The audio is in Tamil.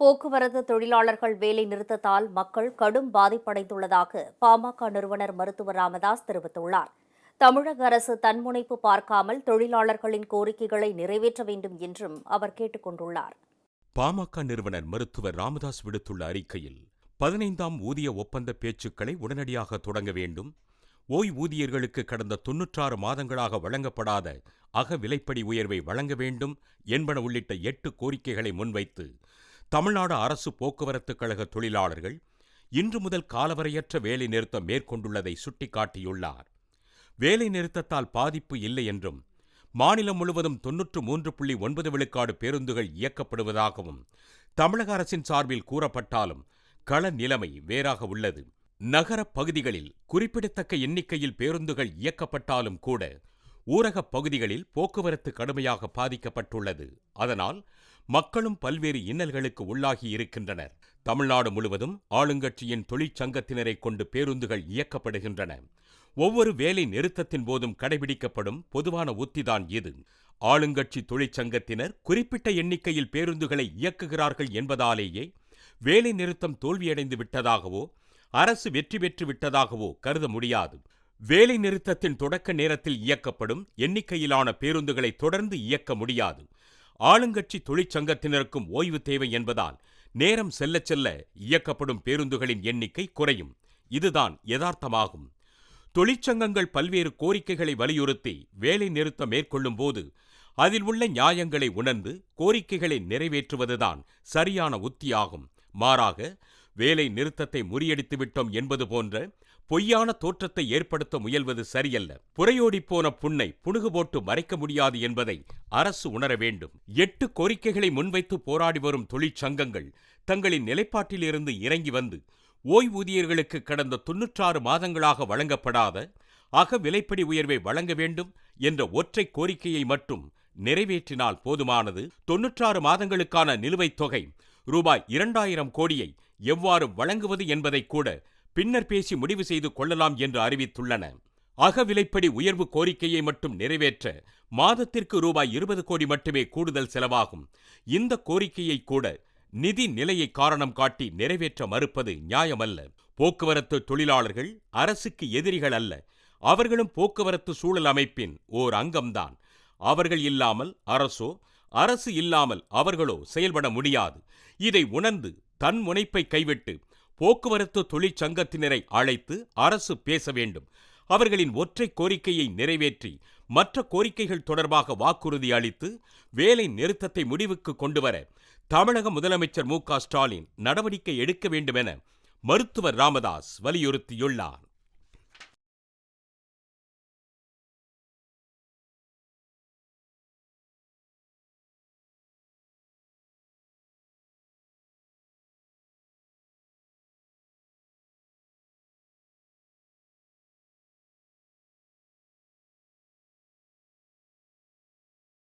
போக்குவரத்து தொழிலாளர்கள் வேலை நிறுத்தத்தால் மக்கள் கடும் பாதிப்படைந்துள்ளதாக பாமக நிறுவனர் மருத்துவர் ராமதாஸ் தெரிவித்துள்ளார். தமிழக அரசு தன்முனைப்பு பார்க்காமல் தொழிலாளர்களின் கோரிக்கைகளை நிறைவேற்ற வேண்டும் என்றும் அவர் கேட்டுக் கொண்டுள்ளார். பாமக நிறுவனர் மருத்துவர் ராமதாஸ் விடுத்துள்ள அறிக்கையில் பதினைந்தாம் ஊதிய ஒப்பந்த பேச்சுக்களை உடனடியாக தொடங்க வேண்டும். ஓய்வூதியர்களுக்கு கடந்த தொன்னூற்றாறு மாதங்களாக வழங்கப்படாத அக விலைப்படி உயர்வை வழங்க வேண்டும் என்பன உள்ளிட்ட எட்டு கோரிக்கைகளை முன்வைத்து தமிழ்நாடு அரசு போக்குவரத்துக் கழக தொழிலாளர்கள் இன்று முதல் காலவரையற்ற வேலை நிறுத்தம் மேற்கொண்டுள்ளதை சுட்டிக்காட்டியுள்ளார். வேலை நிறுத்தத்தால் பாதிப்பு இல்லை என்றும் மாநிலம் முழுவதும் தொன்னூற்று மூன்று புள்ளி ஒன்பது விழுக்காடு பேருந்துகள் இயக்கப்படுவதாகவும் தமிழக அரசின் சார்பில் கூறப்பட்டாலும் கள நிலைமை வேறாக உள்ளது. நகரப் பகுதிகளில் குறிப்பிடத்தக்க எண்ணிக்கையில் பேருந்துகள் இயக்கப்பட்டாலும் கூட ஊரகப் பகுதிகளில் போக்குவரத்து கடுமையாக பாதிக்கப்பட்டுள்ளது. அதனால் மக்களும் பல்வேறு இன்னல்களுக்கு உள்ளாகி இருக்கின்றனர். தமிழ்நாடு முழுவதும் ஆளுங்கட்சியின் தொழிற்சங்கத்தினரை கொண்டு பேருந்துகள் இயக்கப்படுகின்றன. ஒவ்வொரு வேலை நிறுத்தத்தின் போதும் கடைபிடிக்கப்படும் பொதுவான உத்திதான் இது. ஆளுங்கட்சி தொழிற்சங்கத்தினர் குறிப்பிட்ட எண்ணிக்கையில் பேருந்துகளை இயக்குகிறார்கள் என்பதாலேயே வேலை நிறுத்தம் தோல்வியடைந்து விட்டதாகவோ அரசு வெற்றி பெற்று விட்டதாகவோ கருத முடியாது. வேலை நிறுத்தத்தின் தொடக்க நேரத்தில் இயக்கப்படும் எண்ணிக்கையிலான பேருந்துகளை தொடர்ந்து இயக்க முடியாது. ஆளுங்கட்சி தொழிற்சங்கத்தினருக்கும் ஓய்வு தேவை என்பதால் நேரம் செல்ல செல்ல இயக்கப்படும் பேருந்துகளின் எண்ணிக்கை குறையும். இதுதான் யதார்த்தமாகும். தொழிற்சங்கங்கள் பல்வேறு கோரிக்கைகளை வலியுறுத்தி வேலை நிறுத்தம் மேற்கொள்ளும் போது அதில் உள்ள நியாயங்களை உணர்ந்து கோரிக்கைகளை நிறைவேற்றுவதுதான் சரியான உத்தியாகும். மாறாக வேலை நிறுத்தத்தை முறியடித்து விட்டோம் என்பது போன்ற பொய்யான தோற்றத்தை ஏற்படுத்த முயல்வது சரியல்ல. புறையோடிப்போன புண்ணை புணுகு போட்டு மறைக்க முடியாது என்பதை அரசு உணர வேண்டும். எட்டு கோரிக்கைகளை முன்வைத்து போராடி வரும் தொழிற்சங்கங்கள் தங்களின் நிலைப்பாட்டிலிருந்து இறங்கி வந்து ஓய்வூதியர்களுக்கு கடந்த தொன்னூற்றாறு மாதங்களாக வழங்கப்படாத அக விலைப்படி உயர்வை வழங்க வேண்டும் என்ற ஒற்றை கோரிக்கையை மட்டும் நிறைவேற்றினால் போதுமானது. தொன்னூற்றாறு மாதங்களுக்கான நிலுவைத் தொகை ரூபாய் இரண்டாயிரம் கோடியை எவ்வாறு வழங்குவது என்பதை கூட பின்னர் பேசி முடிவு செய்து கொள்ளலாம் என்று அறிவித்துள்ளன. அக விலைப்படி உயர்வு கோரிக்கையை மட்டும் நிறைவேற்ற மாதத்திற்கு ரூபாய் இருபது கோடி மட்டுமே கூடுதல் செலவாகும். இந்த கோரிக்கையை கூட நிதி நிலையை காரணம் காட்டி நிறைவேற்ற மறுப்பது நியாயமல்ல. போக்குவரத்து தொழிலாளர்கள் அரசுக்கு எதிரிகள் அல்ல. அவர்களும் போக்குவரத்து சூழல் அமைப்பின் ஓர் அங்கம்தான். அவர்கள் இல்லாமல் அரசோ அரசு இல்லாமல் அவர்களோ செயல்பட முடியாது. இதை உணர்ந்து தன் முனைப்பை கைவிட்டு போக்குவரத்து தொழிற்சங்கத்தினரை அழைத்து அரசு பேச வேண்டும். அவர்களின் ஒற்றை கோரிக்கையை நிறைவேற்றி மற்ற கோரிக்கைகள் தொடர்பாக வாக்குறுதி அளித்து வேலை நிறுத்தத்தை முடிவுக்கு கொண்டுவர தமிழக முதலமைச்சர் மு க ஸ்டாலின் நடவடிக்கை எடுக்க வேண்டுமென மருத்துவர் ராமதாஸ் வலியுறுத்தியுள்ளார்.